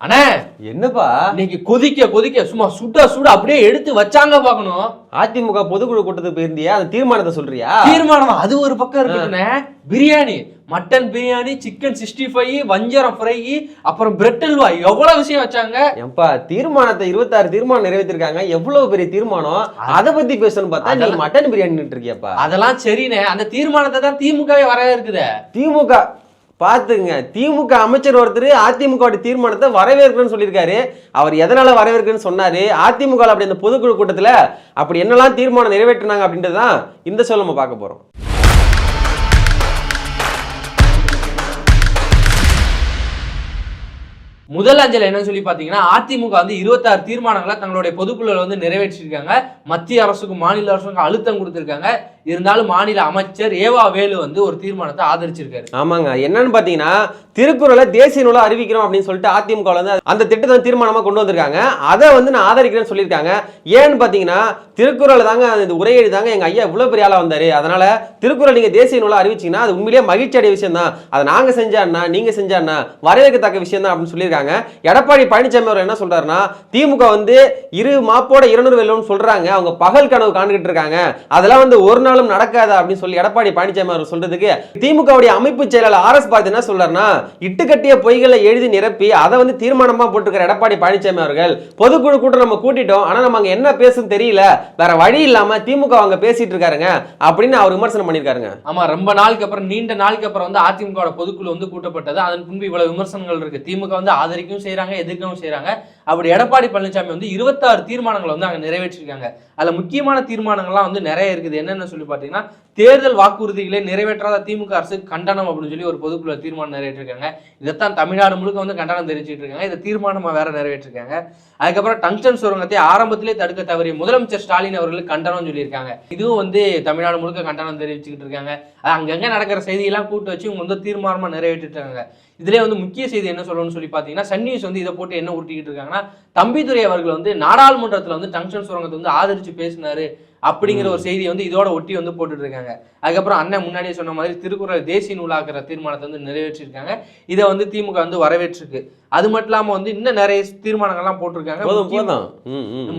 அண்ணே! என்னப்பா? இன்னைக்கு கொதிக்க கொதிக்க சும்மா சுட சுட அப்படியே எடுத்து வச்சாங்க பார்க்கணும். அதிமுக பொதுக்குழு கூட்டத்துக்கு போயிருந்தியா? அந்த தீர்மானத்தை சொல்றியா? தீர்மானம்? அது ஒரு பக்கம் இருக்குதுண்ணே biryani mutton biryani chicken sixty five வஞ்சரம் ஃப்ரை அப்புறம் பிரெட் அல்வா. எவ்வளவு விஷயம் வச்சாங்க? ஏன்பா தீர்மானத்தை இருபத்தாறு தீர்மானம் நிறைவேற்றிருக்காங்க. எவ்வளவு பெரிய தீர்மானம்? அதை பத்தி பேசணும்னு பார்த்தா நீ மட்டன் பிரியாணி இருக்கியாப்பா. அதெல்லாம் சரிண்ணே. அந்த தீர்மானத்தை தான் திமுகவே வர இருக்குது திமுக பார்த்துங்க திமுக அமைச்சர் ஒருத்தர் அதிமுக தீர்மானத்தை வரவேற்கிறேன்னு சொல்லியிருக்காரு. அவர் எதனால் வரவேற்கிறேன்னு சொன்னார்? அதிமுக அப்படி அந்த பொதுக்குழு கூட்டத்தில் அப்படி என்னெல்லாம் தீர்மானம் நிறைவேற்றினாங்க அப்படின்றது தான் இந்த சொல்ல நம்ம பார்க்க போகிறோம் முதல் அஞ்சல் என்னன்னு சொல்லி பார்த்தீங்கன்னா அதிமுக வந்து இருபத்தாறு தீர்மானங்களை தங்களுடைய பொதுக்குழுல வந்து நிறைவேற்றிருக்காங்க மத்திய அரசுக்கும் மாநில அரசுக்கும் அழுத்தம் கொடுத்துருக்காங்க. இருந்தாலும் மாநில அமைச்சர் ஏவா வேலு வந்து ஒரு தீர்மானத்தை ஆதரிச்சிருக்காரு. ஆமாங்க. என்னன்னு பாத்தீங்கன்னா திருக்குறளை தேசிய நூலா அறிவிக்கிறோம் அப்படின்னு சொல்லிட்டு அதிமுக வந்து அந்த திட்டத்தை தீர்மானமா கொண்டு வந்திருக்காங்க. அதை வந்து நான் ஆதரிக்கிறேன்னு சொல்லியிருக்காங்க. ஏன்னு பாத்தீங்கன்னா திருக்குறள் தாங்க இந்த உரையடி தாங்க எங்க ஐயா இவ்வளவு பெரிய ஆளா வந்தாரு. அதனால திருக்குறள் நீங்க தேசிய நூலா அறிவிச்சீங்கன்னா அது உண்மையிலேயே மகிழ்ச்சி அடைய விஷயம் தான் அதை நாங்க செஞ்சாண்ணா நீங்க செஞ்சாண்ணா வரவேற்கத்தக்க விஷயம் தான் அப்படின்னு சொல்லியிருக்காங்க. எடப்பாடி பழனிசாமி அவர் என்ன சொல்றாருன்னா திமுக வந்து இரு மாப்போட இருநூறு வெள்ளம்னு சொல்றாங்க. அவங்க பகல் கனவு காண்டுகிட்டு இருக்காங்க. அதெல்லாம் வந்து ஒரு நாளும் நடக்காது அப்படின்னு சொல்லி எடப்பாடி பழனிசாமி அவர் சொல்றதுக்கு திமுகவுடைய அமைப்பு செயலாளர் ஆர் எஸ் பார்த்து என்ன சொல்றாருன்னா இட்டுக்கட்டிய பொய்களை எழுதி நிரப்பி அதை வந்து தீர்மானமா போட்டிருக்கிற எடப்பாடி பழனிசாமி அவர்கள். பொதுக்குழு கூட்டம் நம்ம கூட்டிட்டோம். ஆனா நம்ம அங்க என்ன பேசுன்னு தெரியல. வேற வழி இல்லாம திமுக அவங்க பேசிட்டு இருக்காருங்க அப்படின்னு அவர் விமர்சனம் பண்ணிருக்காருங்க ஆமா ரொம்ப நாளுக்கு அப்புறம் நீண்ட நாளுக்கு அப்புறம் வந்து அதிமுக பொதுக்குழு வந்து கூட்டப்பட்டது. அதன் பின்பு இவ்வளவு விமர்சனங்கள் இருக்கு. திமுக வந்து ஆதரிக்கவும் செய்கிறாங்க எதிர்க்கவும் செய்கிறாங்க அப்படி எடப்பாடி பழனிசாமி வந்து இருபத்தாறு தீர்மானங்களை வந்து அங்கே நிறைவேற்றிருக்காங்க. அதில் முக்கியமான தீர்மானங்கள்லாம் வந்து நிறைய இருக்குது. என்னென்னு சொல்லி பார்த்தீங்கன்னா தேர்தல் வாக்குறுதிகளை நிறைவேற்றாத திமுக அரசு கண்டனம் அப்படின்னு சொல்லி ஒரு பொதுக்குழு தீர்மானம் நிறைவேற்றிருக்காங்க. இதைத்தான் தமிழ்நாடு முழுக்க வந்து கண்டனம் தெரிவிச்சிட்டு இருக்காங்க. இதை தீர்மானமாக வேற நிறைவேற்றிருக்காங்க. அதுக்கப்புறம் டங்ஸ்டன் சுரங்கத்தை ஆரம்பத்திலே தடுக்க தவறிய முதலமைச்சர் ஸ்டாலின் அவர்களுக்கு கண்டனம் சொல்லியிருக்காங்க. இதுவும் வந்து தமிழ்நாடு முழுக்க கண்டனம் தெரிவிச்சுக்கிட்டு இருக்காங்க. அங்கங்கே நடக்கிற செய்தியெல்லாம் கூட்டு வச்சு இவங்க வந்து தீர்மானமா நிறைவேற்றிட்டாங்க இதுலேயே வந்து முக்கிய செய்தி என்ன சொல்லணும்னு சொல்லி பார்த்தீங்கன்னா சன் நியூஸ் வந்து இதை போட்டு என்ன உருட்டிக்கிட்டு இருக்காங்கன்னா தம்பிதுரை அவர்கள் வந்து நாடாளுமன்றத்தில் வந்து டங்ஸ்டன் சுரங்கத்தை வந்து ஆதரிச்சு பேசினாரு அப்படிங்கிற ஒரு செய்தியை வந்து இதோட ஒட்டி வந்து போட்டுட்டு இருக்காங்க. அதுக்கப்புறம் அண்ணன் முன்னாடியே சொன்ன மாதிரி திருக்குறள் தேசிய நூலாக்குற தீர்மானத்தை வந்து நிறைவேற்றிருக்காங்க. இதை வந்து திமுக வந்து வரவேற்றிருக்கு. அது மட்டும் இல்லாம வந்து இன்னும் நிறைய தீர்மானங்கள்லாம் போட்டிருக்காங்க.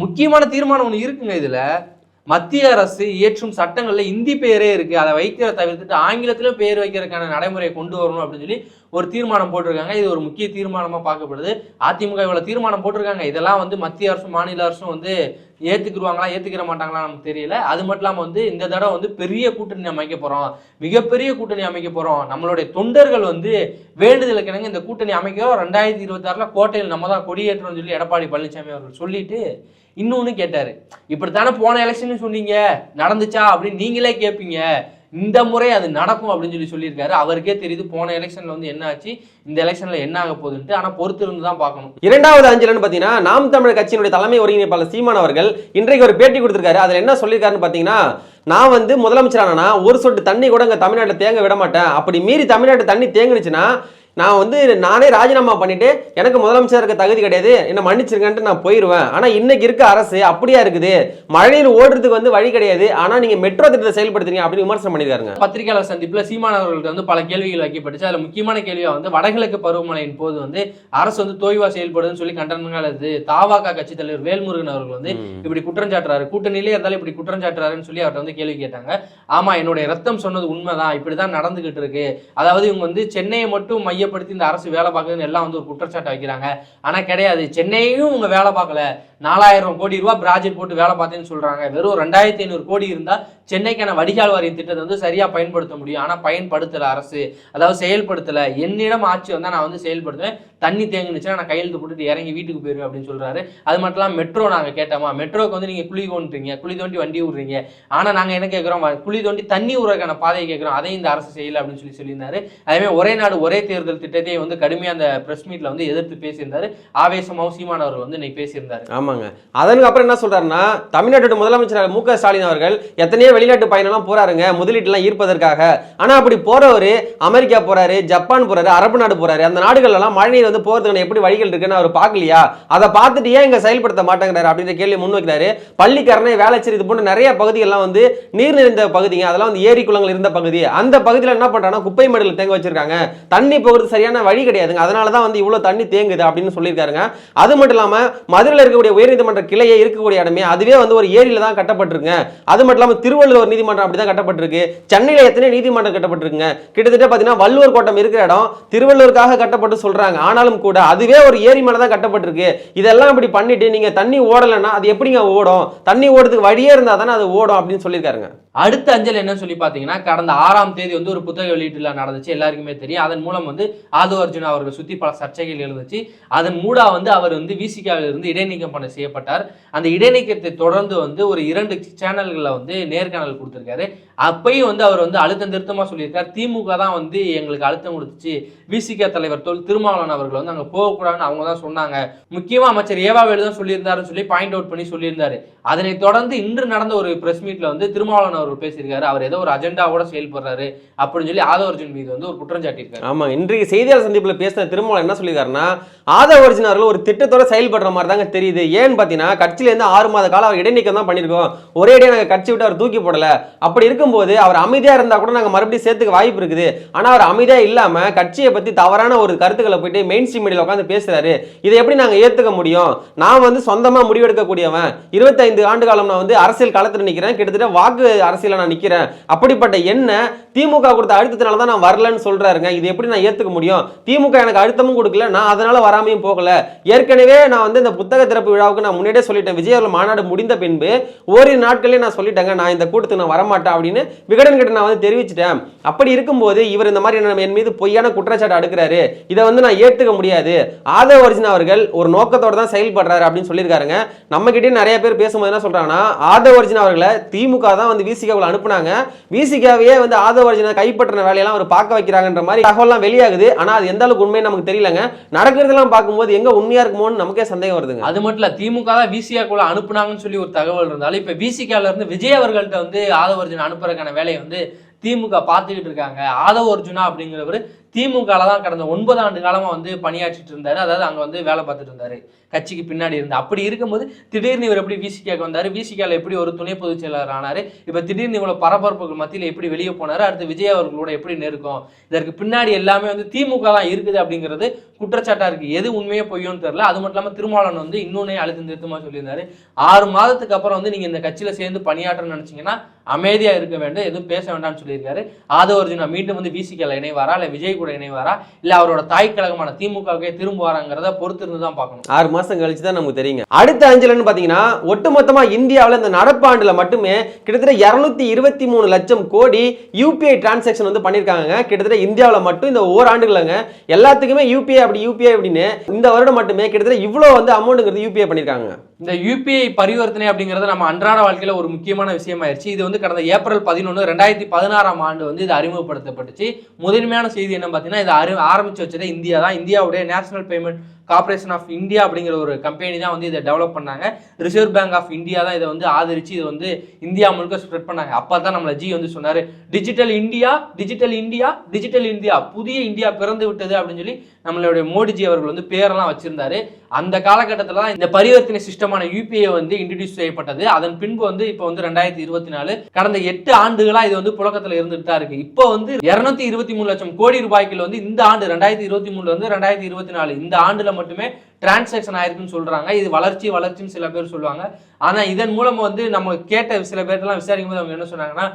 முக்கியமான தீர்மானம் ஒன்று இருக்குங்க இதுல. மத்திய அரசு இயற்றும் சட்டங்களில் இந்தி பெயரே இருக்கு. அதை வைக்கிற தவிர்த்துட்டு ஆங்கிலத்திலும் பெயர் வைக்கிறதுக்கான நடைமுறையை கொண்டு வரணும் அப்படின்னு சொல்லி ஒரு தீர்மானம் போட்டிருக்காங்க. இது ஒரு முக்கிய தீர்மானமா பார்க்கப்படுது. அதிமுக இவ்வளவு தீர்மானம் போட்டிருக்காங்க. இதெல்லாம் வந்து மத்திய அரசும் மாநில அரசும் வந்து ஏற்றுக்குருவாங்களா ஏற்றுக்கிற மாட்டாங்களா நமக்கு தெரியல. அது மட்டும் இல்லாமல் வந்து இந்த தடவை வந்து பெரிய கூட்டணி அமைக்க போகிறோம் மிகப்பெரிய கூட்டணி அமைக்க போகிறோம் நம்மளுடைய தொண்டர்கள் வந்து வேண்டுதலுக்கு இணங்க இந்த கூட்டணி அமைக்கிறோம் ரெண்டாயிரத்தி இருபத்தாறில் கோட்டையில் நம்ம தான் கொடியேற்றோம்னு சொல்லி எடப்பாடி பழனிசாமி அவர்கள் சொல்லிட்டு கேட்டார். இப்படி இப்படித்தானே போன எலெக்ஷன் சொன்னீங்க. நடந்துச்சா அப்படின்னு நீங்களே கேட்பீங்க இந்த முறை அது நடக்கும் அப்படின்னு சொல்லி சொல்லியிருக்காரு. அவருக்கே தெரியுது போன எலெக்ஷன்ல வந்து என்ன ஆச்சு இந்த எலெக்ஷன்ல என்ன ஆக போகுதுன்ட்டு. ஆனா பொறுத்து இருந்து தான் பார்க்கணும். இரண்டாவது அஞ்சலன்னு பாத்தீங்கன்னா நாம் தமிழர் கட்சியினுடைய தலைமை ஒருங்கிணைப்பாளர் சீமான் அவர்கள் இன்றைக்கு ஒரு பேட்டி கொடுத்திருக்காரு. அதுல என்ன சொல்லியிருக்காருன்னு பாத்தீங்கன்னா நான் வந்து முதலமைச்சரானா ஒரு சொட்டு தண்ணி கூட இங்க தமிழ்நாட்டில் தேங்க விட மாட்டேன். அப்படி மீறி தமிழ்நாட்டு தண்ணி தேங்குனுச்சுன்னா நான் வந்து நானே ராஜினாமா பண்ணிட்டு எனக்கு முதலமைச்சர் இருக்க தகுதி கிடையாது. என்ன மன்னிச்சிருங்கன்ட்டு நான் போயிடுவேன் ஆனா இன்னைக்கு இருக்க அரசு அப்படியா இருக்குது? மழைநீர் ஓடுறதுக்கு வந்து வழி கிடையாது. ஆனா நீங்க மெட்ரோ திட்டத்தை செயல்படுத்துறீங்க அப்படின்னு விமர்சனம் பண்ணியிருக்காருங்க. பத்திரிகையாளர் சந்திப்புல சீமான் அவர்களுக்கு வந்து பல கேள்விகள் வைக்கப்பட்டுச்சு. அதுல முக்கியமான கேள்வியா வந்து வடகிழக்கு பருவமழையின் போது வந்து அரசு வந்து தோய்வா செயல்படுதுன்னு சொல்லி கண்டனங்கள் அது தாவாகா கட்சி தலைவர் வேல்முருகன் அவர்கள் வந்து இப்படி குற்றம் சாட்டுறாரு. கூட்டணியிலே இருந்தாலும் இப்படி குற்றம் சாட்டுறாருன்னு சொல்லி அவர்கிட்ட வந்து கேள்வி கேட்டாங்க. ஆமா என்னுடைய ரத்தம் சொன்னது உண்மைதான். இப்படிதான் நடந்துகிட்டு இருக்கு. அதாவது இவங்க வந்து சென்னையை மட்டும் மையப்படுத்தி இந்த அரசு வேலை பார்க்குதுன்னு எல்லாம் வந்து ஒரு குற்றச்சாட்டை வைக்கிறாங்க. ஆனால் கிடையாது. சென்னையும் இவங்க வேலை பார்க்கல. நாலாயிரம் கோடி ரூபா ப்ராஜெக்ட் போட்டு வேலை பார்த்தேன்னு சொல்றாங்க. வெறும் ரெண்டாயிரத்தி ஐநூறு கோடி இருந்தா சென்னைக்கான வடிகால் வாரிய திட்டத்தை வந்து சரியா பயன்படுத்த முடியும். ஆனா பயன்படுத்தல அரசு. அதாவது செயல்படுத்தல. என்னிடம் ஆட்சி வந்தா நான் வந்து செயல்படுத்துவேன். தண்ணி தேங்கினுச்சுன்னா நான் கையெழுத்து போட்டுட்டு இறங்கி வீட்டுக்கு போயிருவேன் அப்படின்னு சொல்றாரு. அது மட்டும் இல்லாம மெட்ரோ நாங்க கேட்டோமா? மெட்ரோக்கு வந்து நீங்க குழி தோண்டுறீங்க. குழி தோண்டி வண்டி விடுறீங்க ஆனா நாங்க என்ன கேட்கிறோம் குழி தோண்டி தண்ணி விடுறதுக்கான பாதையை கேட்கிறோம் அதையும் இந்த அரசு செய்யல அப்படின்னு சொல்லி சொல்லியிருந்தாரு. அதேமாதிரி ஒரே நாடு ஒரே தேர்தல் திட்டத்தை வந்து கடுமையா அந்த பிரஸ் மீட்ல வந்து எதிர்த்து பேசியிருந்தாரு. ஆவேசமாவும் சீமானவர் வந்து இன்னைக்கு பேசியிருந்தாரு. ஆமாங்க. அதனுக்கு அப்புறம் என்ன சொல்றாருன்னா தமிழ்நாட்டோட முதலமைச்சர் மு க ஸ்டாலின் அவர்கள் எத்தனையோ வெளிநாட்டு பயணம்லாம் போறாருங்க முதலீட்டுலாம் ஈர்ப்பதற்காக. ஆனா அப்படி போறவரு அமெரிக்கா போறாரு ஜப்பான் போறாரு அரபு நாடு போறாரு அந்த நாடுகள் எல்லாம் மழைநீர் வந்து போறதுக்கான எப்படி வழிகள் இருக்குன்னு அவர் பார்க்கலையா? அதை பார்த்துட்டு ஏன் இங்க செயல்படுத்த மாட்டேங்கிறாரு அப்படின்ற கேள்வி முன்வைக்கிறாரு பள்ளிக்கரணை வேளச்சேரி இது போன்ற நிறைய பகுதிகள்லாம் வந்து நீர் நிறைந்த பகுதிங்க அதெல்லாம் வந்து ஏரி குளங்கள் இருந்த பகுதி. அந்த பகுதியில் என்ன பண்றாங்கன்னா குப்பை மடல் தேங்க வச்சிருக்காங்க. தண்ணி போகிறது சரியான வழி கிடையாதுங்க. அதனால தான் வந்து இவ்வளவு தண்ணி தேங்குது அப்படின்னு சொல்லியிருக்காருங்க. அது மட்டும் இல்லாம மதுரையில் இருக்கக்கூடிய உயர்நீதிமன்ற கிளையே இருக்கக்கூடிய இடமே அதுவே வந்து ஒரு ஏரியில தான் கட்டப்பட்டிருக்கு அது மட்டும் இல்லாமல் திருவள்ளுவர் நீதிமன்றம் அப்படி தான் கட்டப்பட்டிருக்கு. சென்னையில எத்தனை நீதிமன்றம் கட்டப்பட்டிருக்குங்க? கிட்டத்தட்ட பார்த்தீங்கன்னா வள்ளுவர் கோட்டம் இருக்கிற இடம் திருவள்ளுவருக்காக கட்டப்பட்டு சொல்றாங்க. ஆனாலும் கூட அதுவே ஒரு ஏரி மேல தான் கட்டப்பட்டிருக்கு. இதெல்லாம் இப்படி பண்ணிட்டு நீங்க தண்ணி ஓடலைன்னா அது எப்படிங்க ஓடும்? தண்ணி ஓடுறதுக்கு வழியே இருந்தா தானே அது ஓடும் அப்படின்னு சொல்லியிருக்காருங்க. அடுத்த அஞ்சல் என்னன்னு சொல்லி பாத்தீங்கன்னா கடந்த ஆறாம் தேதி வந்து ஒரு புத்தக வெளியீட்டுல நடந்துச்சு. எல்லாருக்குமே தெரியும். அதன் மூலம் வந்து ஆது அர்ஜுனா அவர்கள் சுத்தி பல சர்ச்சைகள் எழுந்துச்சு. அதன் மூடா வந்து அவர் வந்து விசிகாவில் இருந்து இடைநீக்கம் பண்ண செய்யப்பட்டார். அந்த இடைநீக்கத்தை தொடர்ந்து வந்து ஒரு இரண்டு சேனல்களில் வந்து நேர்காணல் கொடுத்திருக்காரு. அப்பயும் வந்து அவர் வந்து அழுத்தம் திருத்தமாக சொல்லியிருக்கார். திமுக தான் வந்து எங்களுக்கு அழுத்தம் கொடுத்துச்சு. விசிக தலைவர் தொல் திருமாவளவன் அவர்கள் வந்து அங்கே போகக்கூடாதுன்னு அவங்க தான் சொன்னாங்க. முக்கியமாக அமைச்சர் ஏவாவேலு தான் சொல்லியிருந்தாருன்னு சொல்லி பாயிண்ட் அவுட் பண்ணி சொல்லியிருந்தாரு. அதனை தொடர்ந்து இன்று நடந்த ஒரு பிரஸ் மீட்டில் வந்து திருமாவளவன் அவர்கள் பேசியிருக்காரு. அவர் ஏதோ ஒரு அஜெண்டாவோட செயல்படுறாரு அப்படின்னு சொல்லி ஆதவர்ஜுன் மீது வந்து ஒரு குற்றம் சாட்டியிருக்காரு. ஆமா இன்றைக்கு செய்தியாளர் சந்திப்பில் பேசின திருமாவளவன் என்ன சொல்லியிருக்காருன்னா ஆதவர்ஜுன் அவர்கள் ஒரு திட்டத்தோட செயல்படுற மாதிரி தாங்க தெரியுது. ஏன்னு பார்த்தீங்கன்னா கட்சியிலேருந்து ஆறு மாத காலம் அவர் இடைநீக்கம் தான் பண்ணியிருக்கோம். ஒரே இடையே நாங்கள் கட்சி விட்டு அவர் தூக்கி போடலை. அப்படி இருக்கும் போது அவர் அமைதியா இருந்தா கூட நாங்கள் மறுபடியும் சேர்த்துக்க வாய்ப்பு இருக்குது. ஆனா அவர் அமைதியா இல்லாம கட்சியை பத்தி தவறான ஒரு கருத்துக்களை போயிட்டு மெயின் ஸ்ட்ரீம் மீடியில் உட்காந்து பேசுறாரு. இதை எப்படி நாங்க ஏத்துக்க முடியும்? நான் வந்து சொந்தமா முடிவெடுக்கக்கூடியவன். இருபத்தைந்து ஆண்டு காலம் நான் வந்து அரசியல் காலத்தில் நிக்கிறேன். கிட்டத்தட்ட வாக்கு அரசியல நான் நிக்கிறேன். அப்படிப்பட்ட என்ன திமுக கொடுத்த அழுத்தத்தினால தான் நான் வரலன்னு சொல்றாருங்க. இது எப்படி நான் ஏத்துக்க முடியும்? திமுக எனக்கு அழுத்தமும் கொடுக்கல. நான் அதனால வராமையும் போகல. ஏற்கனவே நான் வந்து இந்த புத்தக திறப்பு விழாவுக்கு நான் முன்னாடியே சொல்லிட்டேன். விஜய் அவர்கள் மாநாடு முடிந்த பின்பு ஓரிரு நாட்களே நான் சொல்லிட்டேங்க. நான் இந்த கூட்டத்துக்கு நான் வரமாட்டேன் அப்படின்னு விகடன் கிட்ட நான் வந்து தெரிவிச்சிட்டேன். அப்படி இருக்கும்போது இவர் இந்த மாதிரி என் மீது பொய்யான குற்றச்சாட்டு அடுக்கிறாரு. இதை வந்து நான் ஏத்துக்க முடியாது. ஆதவ அர்ஜுன் அவர்கள் ஒரு நோக்கத்தோட தான் செயல்படுறாரு அப்படின்னு சொல்லியிருக்காருங்க. நம்ம கிட்டே நிறைய பேர் பேசும்போது என்ன சொல்றாங்கன்னா ஆதவ அர்ஜுன் அவர்களை திமுக தான் வந்து விசிகாவில் அனுப்புனாங்க. விசிகாவையே வந்து ஆதவ அர்ஜுனை கைப்பற்றின வேலையெல்லாம் அவர் பார்க்க வைக்கிறாங்கன்ற மாதிரி தகவல்லாம் வெளியாகுது. ஆனா அது எந்த அளவுக்கு உண்மை நமக்கு தெரியலங்க. நடக்கிறதெல்லாம் பார்க்கும்போது எங்க உண்மையா இருக்குமோன்னு நமக்கே சந்தேகம் வருதுங்க. அது மட்டும் இல்ல திமுக தான் விசிகாக்குள்ள அனுப்புனாங்கன்னு சொல்லி ஒரு தகவல் இருந்தாலும் இப்ப விசிகால இருந்து விஜய் அவர்கள்ட்ட வந்து ஆதவர்ஜுன் அனுப்புறதுக்கான வேலையை வந்து திமுக பார்த்துக்கிட்டு இருக்காங்க. ஆதவ அர்ஜுனா அப்படிங்கிறவர் திமுகவில் தான் கடந்த ஒன்பது ஆண்டு காலமா வந்து பணியாற்றிட்டு இருந்தார். அதாவது அங்க வந்து வேலை பார்த்துட்டு இருந்தாரு. கட்சிக்கு பின்னாடி இருந்து. அப்படி இருக்கும்போது திடீர்னு இவர் எப்படி விசிகாக்கு வந்தார்? விசிகால எப்படி ஒரு துணை பொதுச் செயலாளர் ஆனார்? இப்போ திடீர்னு இவ்வளோ பரபரப்புகள் மத்தியில் எப்படி வெளியே போனார்? அடுத்து விஜய் அவர்களோட எப்படி நெருக்கம்? இதற்கு பின்னாடி எல்லாமே வந்து திமுக தான் இருக்குது அப்படிங்கிறது குற்றச்சாட்டாக இருக்குது எது உண்மையே பொய்யோன்னு தெரில அது மட்டும் இல்லாமல் திருமாவளவன் வந்து இன்னொன்னே அழுத்தம் திருத்தமா சொல்லியிருந்தாரு. ஆறு மாதத்துக்கு அப்புறம் வந்து நீங்கள் இந்த கட்சியில் சேர்ந்து பணியாற்றணும்னு நினச்சிங்கன்னா அமைதியாக இருக்க வேண்டும். எதுவும் பேச வேண்டாம்னு சொல்லியிருக்காரு. ஆதவ அர்ஜுனா மீண்டும் வந்து விசிகல இணைவாரா? இல்லை விஜய் கூட இணைவாரா? இல்லை அவரோட தாய் கழகமான திமுகவுக்கே திரும்புவாராங்கிறத பொறுத்து இருந்து தான் பார்க்கணும். ஆறு மாசம் கழிச்சு தான் நமக்கு தெரியுங்க. அடுத்த அஞ்சலன்னு பாத்தீங்கன்னா ஒட்டுமொத்தமா இந்தியாவில் இந்த நடப்பாண்டுல மட்டுமே கிட்டத்தட்ட இருநூத்தி இருபத்தி மூணு லட்சம் கோடி யூபிஐ டிரான்சாக்ஷன் வந்து பண்ணிருக்காங்க கிட்டத்தட்ட இந்தியாவில் மட்டும் இந்த ஓராண்டுகளங்க எல்லாத்துக்குமே யூபிஐ அப்படி யூபிஐ அப்படின்னு இந்த வருடம் மட்டுமே கிட்டத்தட்ட இவ்வளோ வந்து அமௌண்ட்டுங்கிறது யூபிஐ பண்ணிருக்காங்க. இந்த யூபிஐ பரிவர்த்தனை அப்படிங்கிறது நம்ம அன்றாட வாழ்க்கையில ஒரு முக்கியமான விஷயமாயிருச்சு. இது வந்து கடந்த ஏப்ரல் பதினொன்று ரெண்டாயிரத்தி பதினாறாம் ஆண்டு வந்து இது அறிமுகப்படுத்தப்பட்டுச்சு. முதன்மையான செய்தி என்ன பார்த்தீங்கன்னா இதை அறி ஆரம்பிச்சு வச்சதே இந்தியா தான். இந்தியாவுடைய national payment corporation of India அப்படிங்கிற ஒரு கம்பெனி தான் வந்து இதை டெவலப் பண்ணாங்க. ரிசர்வ் பேங்க் ஆஃப் இந்தியா தான் இதை வந்து ஆதரிச்சு இதை வந்து இந்தியா முழுக்க ஸ்ப்ரெட் பண்ணாங்க. அப்போ தான் நம்மளை ஜி வந்து சொன்னார் digital India digital India digital India புதிய இந்தியா பிறந்து விட்டது அப்படின்னு சொல்லி நம்மளுடைய மோடிஜி அவர்கள் வந்து பேரெல்லாம் வச்சிருந்தாரு. அந்த காலகட்டத்தில் தான் இந்த பரிவர்த்தனை சிஸ்டமான யூபிஐ வந்து இன்ட்ரடியூஸ் செய்யப்பட்டது. அதன் பின்பு வந்து இப்போ வந்து ரெண்டாயிரத்தி இருபத்தி நாலு கடந்த எட்டு ஆண்டுகளாக இது வந்து புழக்கத்தில் இருந்துட்டு தான் இருக்கு. இப்போ வந்து இருநூத்தி இருபத்தி மூணு லட்சம் கோடி ரூபாய்க்குள்ள வந்து இந்த ஆண்டு ரெண்டாயிரத்தி இருபத்தி மூணுல இருந்து ரெண்டாயிரத்தி இருபத்தி நாலு இந்த ஆண்டுல மட்டுமே டிரான்சாக்ஷன் ஆயிருக்குன்னு சொல்றாங்க. இது வளர்ச்சி வளர்ச்சின்னு சில பேர் சொல்லுவாங்க. ஆனா இதன் மூலம் வந்து நம்ம கேட்ட சில பேர்லாம் விசாரிக்கும் போது அவங்க என்ன சொன்னாங்கன்னா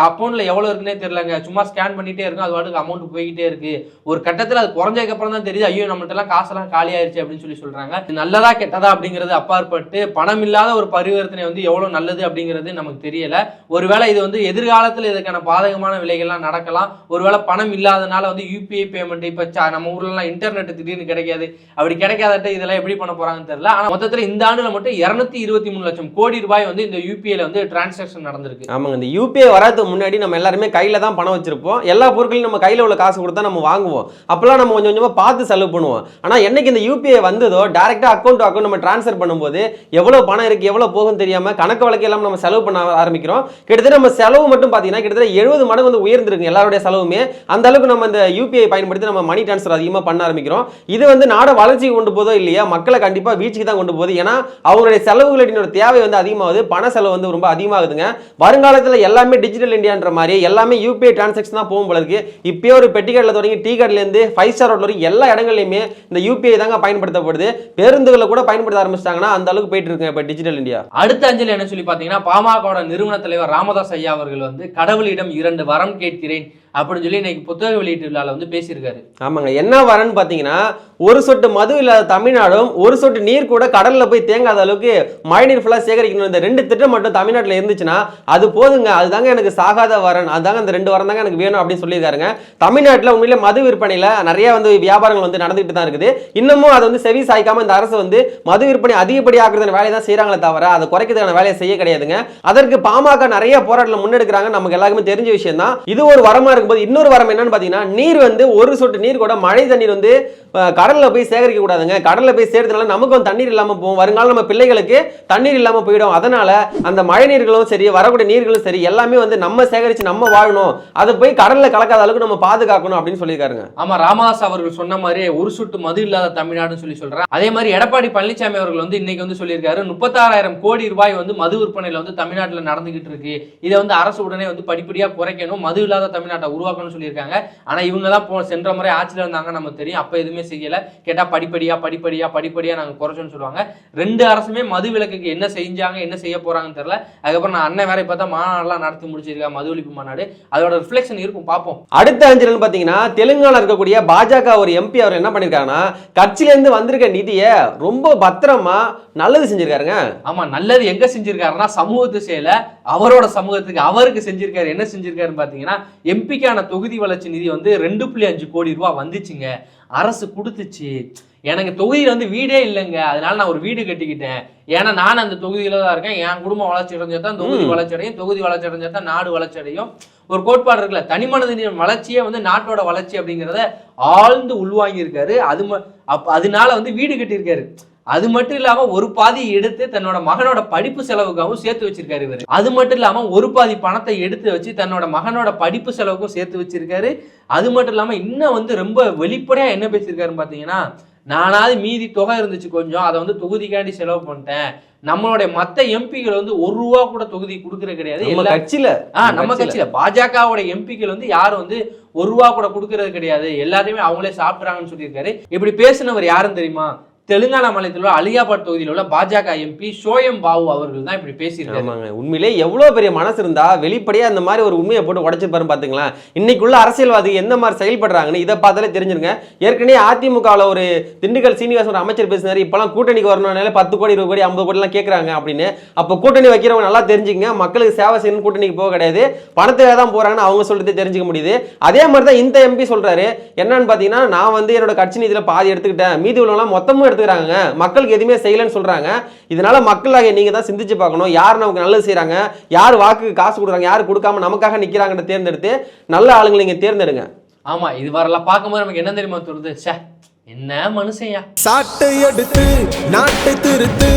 அக்கௌண்ட்டில் எவ்வளோ இருக்குன்னே தெரியலங்க. சும்மா ஸ்கேன் பண்ணிகிட்டே இருக்கும். அது வாட்டுக்கு அமௌண்ட் போய்கிட்டே இருக்குது ஒரு கட்டத்தில் அது குறைஞ்சதுக்கப்புறம் தான் தெரியுது. ஐயோ நம்மகிட்டலாம் காசெல்லாம் காலி ஆயிருச்சு அப்படின்னு சொல்லி சொல்கிறாங்க இது நல்லதா கெட்டதா அப்படிங்கிறது அப்பாற்பட்டு பணம் இல்லாத ஒரு பரிவர்த்தனை வந்து எவ்வளோ நல்லது அப்படிங்கிறது நமக்கு தெரியல. ஒருவேளை இது வந்து எதிர்காலத்தில் இதுக்கான பாதகமான விலைகள்லாம் நடக்கலாம். ஒருவேளை பணம் இல்லாதனால வந்து யூபிஐ பேமெண்ட் இப்போ நம்ம ஊர்லலாம் இன்டர்நெட் திடீர்னு கிடைக்காது. அப்படி கிடைக்காதட்ட இதெல்லாம் எப்படி பண்ண போகிறாங்கன்னு தெரியல. ஆனால் மொத்தத்தில் இந்த ஆண்டில் மட்டும் இரநூத்தி இருபத்தி மூணு லட்சம் கோடி ரூபாய் வந்து இந்த யூபிஐல வந்து டிரான்சாக்ஷன் நடந்திருக்கு. ஆமாங்க. இந்த யூபிஐ வராதுக்கு முன்னாடி நம்ம எல்லாருமே கையில் தான் பணம் வச்சிருப்போம். எல்லா பொருட்களையும் நம்ம கையில உள்ள காசு கொடுத்தா நம்ம வாங்குவோம். அப்பெல்லாம் நம்ம கொஞ்சம் கொஞ்சமாக பார்த்து செலவு பண்ணுவோம். ஆனால் என்னைக்கு இந்த யூபிஐ வந்ததோ டேரெக்டாக அக்கௌண்ட் டு அக்கௌண்ட் நம்ம ட்ரான்ஸ்ஃபர் பண்ணும்போது எவ்வளவு பணம் இருக்கு எவ்வளவு போகும் தெரியாம கணக்கு வழக்கு எல்லாம் நம்ம செலவு பண்ண ஆரம்பிக்கிறோம். கிட்டத்தட்ட நம்ம செலவு மட்டும் பாத்தீங்கன்னா கிட்டத்தட்ட எழுபது மடங்கு வந்து உயர்ந்திருக்கு எல்லாருடைய செலவுமே. அந்த அளவுக்கு நம்ம இந்த யூபிஐ பயன்படுத்தி நம்ம மணி ட்ரான்ஸ்ஃபர் அதிகமாக பண்ண ஆரம்பிக்கிறோம். இது வந்து நாடை வளர்ச்சி கொண்டு போதோ இல்லையா மக்களை கண்டிப்பாக வீழ்ச்சிக்கு தான் கொண்டு போகுது. ஏன்னா அவங்களுடைய செலவுகளினோட தேவை வந்து அதிகமாகுது. பண செலவு வந்து ரொம்ப அதிகமாகுதுங்க. வருங்காலத்தில் எல்லாமே டிஜிட்டல் டிஜிட்டல் இந்தியான்ற மாதிரி எல்லாமே யூபிஐ டிரான்சாக்ஷன் தான் போகும் போல இருக்கு. இப்பயே ஒரு பெட்டி கடையில் தொடங்கி டீ கடையிலேருந்து ஃபைவ் ஸ்டார் ரோட்ல வரைக்கும் எல்லா இடங்கள்லையுமே இந்த யூபிஐ தாங்க பயன்படுத்தப்படுது. பேருந்துகளை கூட பயன்படுத்த ஆரம்பிச்சிட்டாங்கன்னா அந்த அளவுக்கு போயிட்டு இருக்குங்க இப்போ டிஜிட்டல் இந்தியா அடுத்த அஞ்சலி என்ன சொல்லி பார்த்தீங்கன்னா பாமகவோட நிறுவன தலைவர் ராமதாஸ் ஐயா அவர்கள் வந்து கடவுளிடம் இரண்டு வரம் கேட்கிறேன். அப்படின்னு சொல்லி இன்னைக்கு புத்தக வெளியீட்டு விழால வந்து பேசியிருக்காரு. ஆமாங்க. என்ன வரன்னு பார்த்தீங்கன்னா ஒரு சொட்டு மது இல்லாத தமிழ்நாடும் ஒரு சொட்டு நீர் கூட கடலில் போய் தேங்காத அளவுக்கு மழைநீர் ஃபுல்லாக சேகரிக்கணும். இந்த ரெண்டு திட்டம் மட்டும் தமிழ்நாட்டில் இருந்துச்சுன்னா அது போதுங்க. அதுதாங்க எனக்கு சாகாத வரன். அதுதாங்க அந்த ரெண்டு வரம் தாங்க எனக்கு வேணும் அப்படின்னு சொல்லியிருக்காருங்க. தமிழ்நாட்டில் உண்மையிலே மது விற்பனையில் நிறைய வந்து வியாபாரங்கள் வந்து நடந்துகிட்டு தான் இருக்குது. இன்னமும் அதை வந்து செவி சாய்க்காம இந்த அரசு வந்து மது விற்பனை அதிகப்படியாக்குறதுன வேலையை தான் செய்கிறாங்களே தவிர அதை குறைக்கிறதுக்கான வேலையை செய்ய கிடையாதுங்க. அதற்கு பாமக நிறைய போராட்டம் முன்னெடுக்கிறாங்க நமக்கு எல்லாருக்குமே தெரிஞ்ச விஷயம் தான் இது ஒரு வரமா இருக்கும்போது இன்னொரு வரம் என்னன்னு பார்த்தீங்கன்னா நீர் வந்து ஒரு சொட்டு நீர் கூட மழை தண்ணீர் வந்து கடலில் கடல்ல போய் சேகரிக்க கூடாதுங்க கடலில் போய் சேர்த்தனால நமக்கு வந்து தண்ணீர் இல்லாம போகும். வருங்காலம் நம்ம பிள்ளைகளுக்கு தண்ணீர் இல்லாம போயிடும். அதனால அந்த மழை நீர்களும் சரி வரக்கூடிய நீர்களும் சரி எல்லாமே வந்து நம்ம சேகரிச்சு நம்ம வாழணும். அதை போய் கடல்ல கலக்காத அளவுக்கு நம்ம பாதுகாக்கணும் அப்படின்னு சொல்லியிருக்காருங்க. ஆமா ராமதாஸ் அவர்கள் சொன்ன மாதிரி ஒரு சொட்டு மது இல்லாத தமிழ்நாடுன்னு சொல்லி சொல்கிறேன் அதே மாதிரி எடப்பாடி பழனிசாமி அவர்கள் வந்து இன்னைக்கு வந்து சொல்லியிருக்காரு முப்பத்தாறாயிரம் கோடி ரூபாய் வந்து மது விற்பனையில வந்து தமிழ்நாட்டுல நடந்துகிட்டு இருக்கு. இதை வந்து அரசு உடனே வந்து படிப்படியா குறைக்கணும். மது இல்லாத தமிழ்நாட்டை உருவாக்கணும்னு சொல்லியிருக்காங்க. ஆனா இவங்க தான் போ சென்ற முறை ஆட்சியில் இருந்தாங்க நம்ம தெரியும். அப்ப எதுவுமே செய்யல. கேட்டா படிப்படியா படிப்படியா படிப்படியா நாங்க குறைச்சோம்னு சொல்லுவாங்க. ரெண்டு அரசுமே மது விலக்குக்கு என்ன செஞ்சாங்க என்ன செய்ய போறாங்கன்னு தெரியல. அதுக்கப்புறம் நான் அண்ணன் வேற பார்த்தா மாநாடுலாம் நடத்தி முடிச்சிருக்கேன் மது ஒழிப்பு மாநாடு. அதோட ரிஃப்ளெக்ஷன் இருக்கும் பார்ப்போம். அடுத்த அஞ்சலன்னு பார்த்தீங்கன்னா தெலுங்கானா இருக்கக்கூடிய பாஜக ஒரு எம்பி அவர் என்ன பண்ணியிருக்காருன்னா கட்சியிலேருந்து வந்திருக்க நிதியை ரொம்ப பத்திரமா நல்லது செஞ்சிருக்காருங்க. ஆமா நல்லது எங்க செஞ்சிருக்காருன்னா சமூகத்து செயல அவரோட சமூகத்துக்கு அவருக்கு செஞ்சிருக்காரு. என்ன செஞ்சிருக்காருன்னு பாத்தீங்கன்னா எம்பிக்கான தொகுதி வளர்ச்சி நிதி வந்து ரெண்டு புள்ளி அஞ்சு கோடி ரூபாய் வந்துச்சுங்க. அரசு கொடுத்துச்சு. எனக்கு தொகுதியில் வந்து வீடே இல்லைங்க. அதனால நான் ஒரு வீடு கட்டிக்கிட்டேன். ஏன்னா நான் அந்த தொகுதியில தான் இருக்கேன். என் குடும்பம் வளர்ச்சி அடைஞ்சா தான் தொகுதி. வளர்ச்சி அடையும். தொகுதி வளர்ச்சி அடைஞ்சா தான் நாடு வளர்ச்சி அடையும். ஒரு கோட்பாடு இருக்குல்ல தனி மனிதனின் வளர்ச்சியே வந்து நாட்டோட வளர்ச்சி அப்படிங்கிறத ஆழ்ந்து உள்வாங்கி இருக்காரு அது அதனால வந்து வீடு கட்டியிருக்காரு. அது மட்டும் இல்லாம ஒரு பாதி எடுத்து தன்னோட மகனோட படிப்பு செலவுக்காகவும் சேர்த்து வச்சிருக்காரு இவரு. அது மட்டும் இல்லாம ஒரு பாதி பணத்தை எடுத்து வச்சு தன்னோட மகனோட படிப்பு செலவுக்கும் சேர்த்து வச்சிருக்காரு. அது மட்டும் இல்லாம இன்னும் வந்து ரொம்ப வெளிப்படையா என்ன பேசியிருக்காருன்னு பாத்தீங்கன்னா நானாவது மீதி தொகை இருந்துச்சு கொஞ்சம் அதை வந்து தொகுதிக்காண்டி செலவு பண்ணிட்டேன். நம்மளுடைய மத்த எம்பிகள் வந்து ஒரு ரூபா கூட தொகுதி கொடுக்கறது கிடையாது. எல்லா கட்சியில. ஆ நம்ம கட்சியில. பாஜகவோட எம்பிக்கள் வந்து யாரும் வந்து ஒரு ரூபா கூட கொடுக்கறது கிடையாது. எல்லாத்தையுமே அவங்களே சாப்பிடுறாங்கன்னு சொல்லியிருக்காரு. இப்படி பேசினவர் யாருன்னு தெரியுமா? தெலுங்கானா மாநிலத்தில் உள்ள அலியாபாத் தொகுதியில் உள்ள பாஜக எம்பி ஷோயம் பாபு அவர்கள் தான் இப்படி பேசியிருக்காங்க உண்மையிலே எவ்வளவு பெரிய மனசு இருந்தா வெளிப்படையா அந்த மாதிரி ஒரு உண்மையை போட்டு உடைச்சிருப்பாரு பாத்துங்களேன். இன்னைக்குள்ள அரசியல்வாதி எந்த மாதிரி செயல்படுறாங்கன்னு இதை பார்த்தாலே தெரிஞ்சிருங்க. ஏற்கனவே அதிமுகவில் ஒரு திண்டுக்கல் சீனிவாசன் ஒரு அமைச்சர் பேசினார். இப்பெல்லாம் கூட்டணிக்கு வரணும்னால பத்து கோடி இருபது கோடி ஐம்பது கோடிலாம் எல்லாம் கேட்கறாங்க அப்படின்னு. அப்போ கூட்டணி வைக்கிறவங்க நல்லா தெரிஞ்சுங்க மக்களுக்கு சேவை செய்யணும் கூட்டணிக்கு போக கிடையாது. பணத்துக்காக தான் போறாங்கன்னு அவங்க சொல்லிட்டு தெரிஞ்சுக்க முடியுது. அதே மாதிரி தான் இந்த எம்பி சொல்றாரு. என்னன்னு பாத்தீங்கன்னா நான் வந்து என்னோட கட்சி நிதியில் பாதி எடுத்துக்கிட்டேன். மீதி உள்ளவங்களாம் மொத்தமும் எடுத்து எடுத்துக்கிறாங்க மக்களுக்கு எதுவுமே செய்யலைன்னு சொல்றாங்க. இதனால மக்களாக நீங்க தான் சிந்திச்சு பார்க்கணும். யார் நமக்கு நல்லது செய்றாங்க? யார் வாக்குக்கு காசு கொடுக்குறாங்க? யார் கொடுக்காம நமக்காக நிக்கிறாங்கன்னு தேர்ந்தெடுத்து நல்ல ஆளுங்களை நீங்க தேர்ந்தெடுங்க. ஆமா இது வரலாம் பார்க்கும்போது நமக்கு என்ன தெரியுமா தோணுது? ச்சே என்ன மனுஷன்யா? சாட்டை எடுத்து நாட்டை திருத்து.